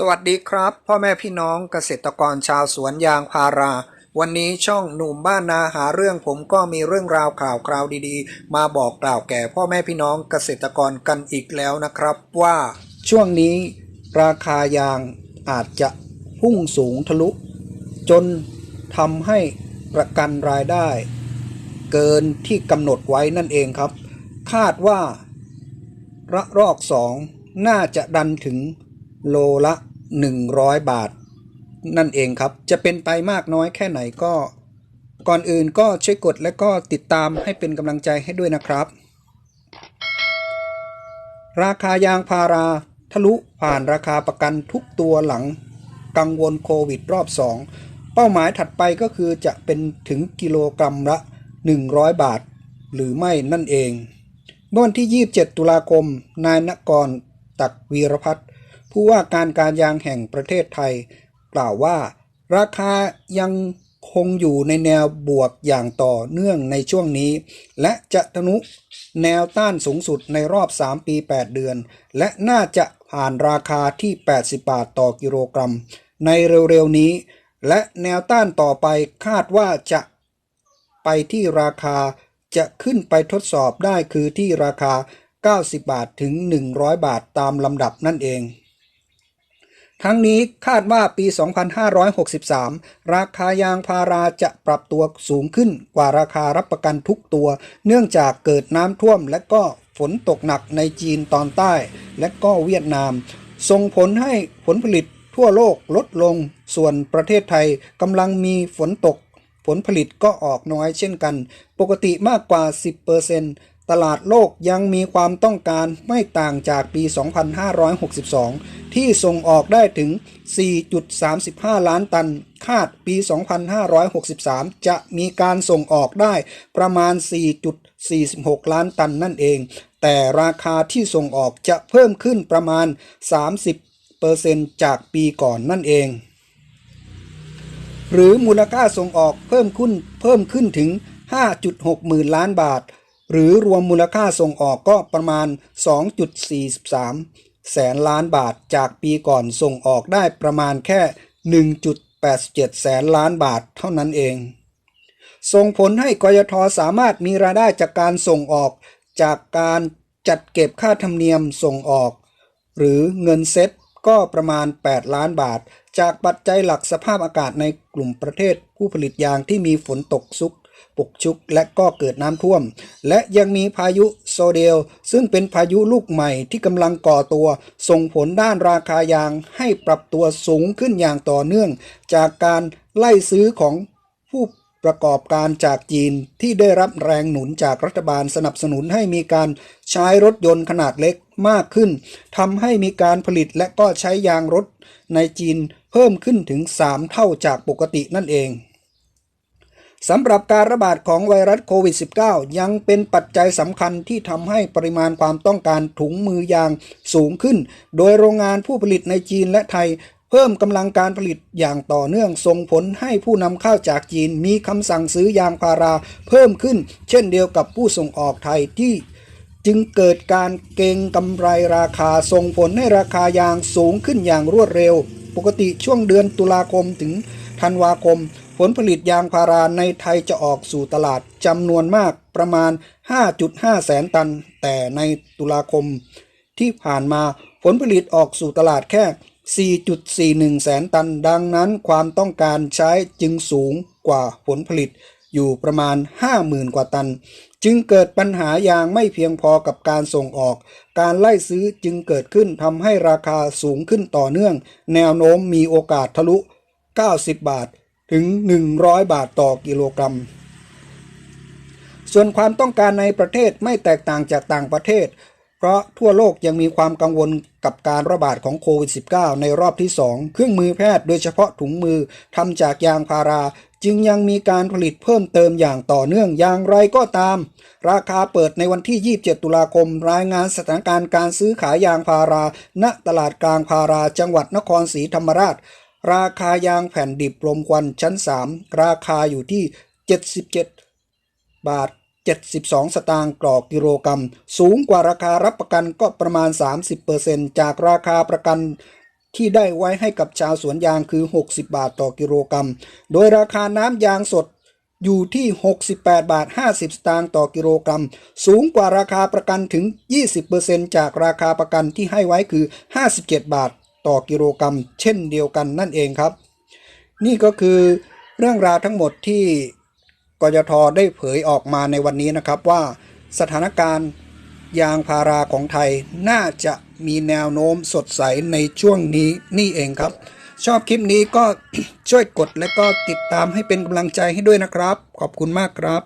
สวัสดีครับ พ่อแม่พี่น้องเกษตรกรชาวสวนยางพารา วันนี้ช่องหนุ่มบ้านนาหาเรื่องผมก็มีเรื่องราวข่าวคราวดีๆ มาบอกกล่าวแก่พ่อแม่พี่น้องเกษตรกรกันอีกแล้วนะครับ ว่าช่วงนี้ราคายางอาจจะพุ่งสูงทะลุ จนทำให้ประกันรายได้ เกินที่กำหนดไว้นั่นเองครับ คาดว่าระรอกสองน่าจะดันถึงโลละ 100 บาท นั่นเองครับ จะเป็นไปมากน้อยแค่ไหนก็ก่อนอื่นก็ช่วยกดและก็ติดตามให้เป็นกำลังใจให้ด้วยนะครับ ราคายางพาราทะลุผ่านราคาประกันทุกตัวหลังกังวลโควิดรอบ 2 เป้าหมายถัดไปก็คือจะเป็นถึงกิโลกรัมละ 100 บาท หรือไม่นั่นเองเมื่อวันที่ 27 ตุลาคม นายนกรตักวีรพัฒน์ ผู้ว่าการการยางแห่งประเทศไทย กล่าวว่า ราคายังคงอยู่ในแนวบวกอย่างต่อเนื่องในช่วงนี้ และจะทะนุแนวต้านสูงสุดในรอบ 3 ปี 8 เดือน และน่าจะผ่านราคาที่ 80 บาทต่อกิโลกรัม ในเร็วๆนี้ และแนวต้านต่อไปคาดว่าจะไปที่ราคาจะขึ้นไปทดสอบได้คือที่ราคา 90 บาทถึง 100 บาทตามลำดับนั่นเอง ทั้งนี้คาดว่าปี 2563 ราคายางพาราจะปรับตัวสูงขึ้นกว่าราคารับประกันทุกตัว เนื่องจากเกิดน้ำท่วมและก็ฝนตกหนักในจีนตอนใต้ และก็เวียดนาม ส่งผลให้ผลผลิตทั่วโลกลดลง ส่วนประเทศไทยกำลังมีฝนตก ผลผลิตก็ออกน้อยเช่นกัน ปกติมากกว่า 10% ตลาดโลกยังมีความต้องการไม่ต่างจากปี 2562 ที่ส่งออกได้ถึง 4.35 ล้านตัน คาดปี 2563 จะมีการส่งออกได้ประมาณ 4.46 ล้านตันนั่นเอง แต่ราคาที่ส่งออกจะเพิ่มขึ้นประมาณ 30%จากปีก่อนนั่นเอง หรือมูลค่าส่งออกเพิ่มขึ้นเพิ่มขึ้นถึง 5.6 หมื่นล้านบาท หรือรวมมูลค่าส่งออกก็ประมาณ 2.43 แสนล้านบาทจากปีก่อนส่งออกได้ประมาณแค่ 1.87 แสนล้านบาทเท่านั้นเอง ส่งผลให้กยทสามารถมีรายได้จากการส่งออกจากการจัดเก็บค่าธรรมเนียมส่งออก หรือเงินเซ็ตก็ประมาณ 8 ล้านบาท จากปัจจัยหลักสภาพอากาศในกลุ่มประเทศผู้ผลิตยางที่มีฝนตกซุก ปกชุกและก็เกิดน้ำท่วม และยังมีพายุโซเดล ซึ่งเป็นพายุลูกใหม่ที่กำลังก่อตัว ส่งผลด้านราคายางให้ปรับตัวสูงขึ้นอย่างต่อเนื่อง จากการไล่ซื้อของผู้ประกอบการจากจีนที่ได้รับแรงหนุนจากรัฐบาลสนับสนุนให้มีการใช้รถยนต์ขนาดเล็กมากขึ้นทำให้มีการผลิตและก็ใช้ยางรถในจีนเพิ่มขึ้นถึง 3 เท่าจากปกตินั่นเอง สำหรับการระบาดของไวรัสโควิด -19 ยังเป็นปัจจัยสำคัญที่ทำให้ปริมาณความต้องการถุงมือยางสูงขึ้น โดยโรงงานผู้ผลิตในจีนและไทย เพิ่มกำลังการผลิตอย่างต่อเนื่องส่งผลให้ผู้นำเข้าจากจีนมีคำสั่งซื้อยางพาราเพิ่มขึ้น เช่นเดียวกับผู้ส่งออกไทยที่จึงเกิดการเก็งกำไรราคาส่งผลให้ราคายางสูงขึ้นอย่างรวดเร็ว ปกติช่วงเดือนตุลาคมถึงธันวาคม ผลผลิตยางพาราในไทยจะออกสู่ตลาดจำนวนมากประมาณ 5.5 แสนตัน แต่ในตุลาคมที่ผ่านมาผลผลิตออกสู่ตลาดแค่ 4.41 แสนตัน ดังนั้นความต้องการใช้จึงสูงกว่าผลผลิตอยู่ประมาณ 50,000 กว่าตัน จึงเกิดปัญหายางไม่เพียงพอกับการส่งออก การไล่ซื้อจึงเกิดขึ้นทำให้ราคาสูงขึ้นต่อเนื่อง แนวโน้มมีโอกาสทะลุ 90 บาท ถึง 100 บาทต่อกิโลกรัม ส่วนความต้องการในประเทศไม่แตกต่างจากต่างประเทศ เพราะทั่วโลกยังมีความกังวลกับการระบาดของโควิด -19 ในรอบที่ 2 เครื่องมือแพทย์โดยเฉพาะถุงมือทำจากยางพารา จึงยังมีการผลิตเพิ่มเติมอย่างต่อเนื่องอย่างไรก็ตาม ราคาเปิดในวันที่ 27 ตุลาคม รายงานสถานการณ์การซื้อขายยางพารา ณตลาดกลางพาราจังหวัดนครศรีธรรมราช ราคายางแผ่นดิบรมควันชั้น 3 ราคาอยู่ที่ 77 บาท 72 สตางค์ต่อกิโลกรัม สูงกว่าราคารับประกันก็ประมาณ 30%จากราคาประกันที่ได้ไว้ให้กับชาวสวนยางคือ 60 บาทต่อกิโลกรัม โดยราคาน้ำยางสดอยู่ที่ 68 บาท 50 สตางค์ต่อกิโลกรัม สูงกว่าราคาประกันถึง 20%จากราคาประกันที่ให้ไว้คือ 57 บาท ต่อกิโลกรัม เช่นเดียวกันนั่นเองครับ นี่ก็คือเรื่องราวทั้งหมดที่กยทได้เผยออกมาในวันนี้นะครับว่าสถานการณ์ยางพาราของไทยน่าจะมีแนวโน้มสดใสในช่วงนี้นี่เองครับ ชอบคลิปนี้ก็ช่วยกดและก็ติดตามให้เป็นกำลังใจให้ด้วยนะครับ ขอบคุณมากครับ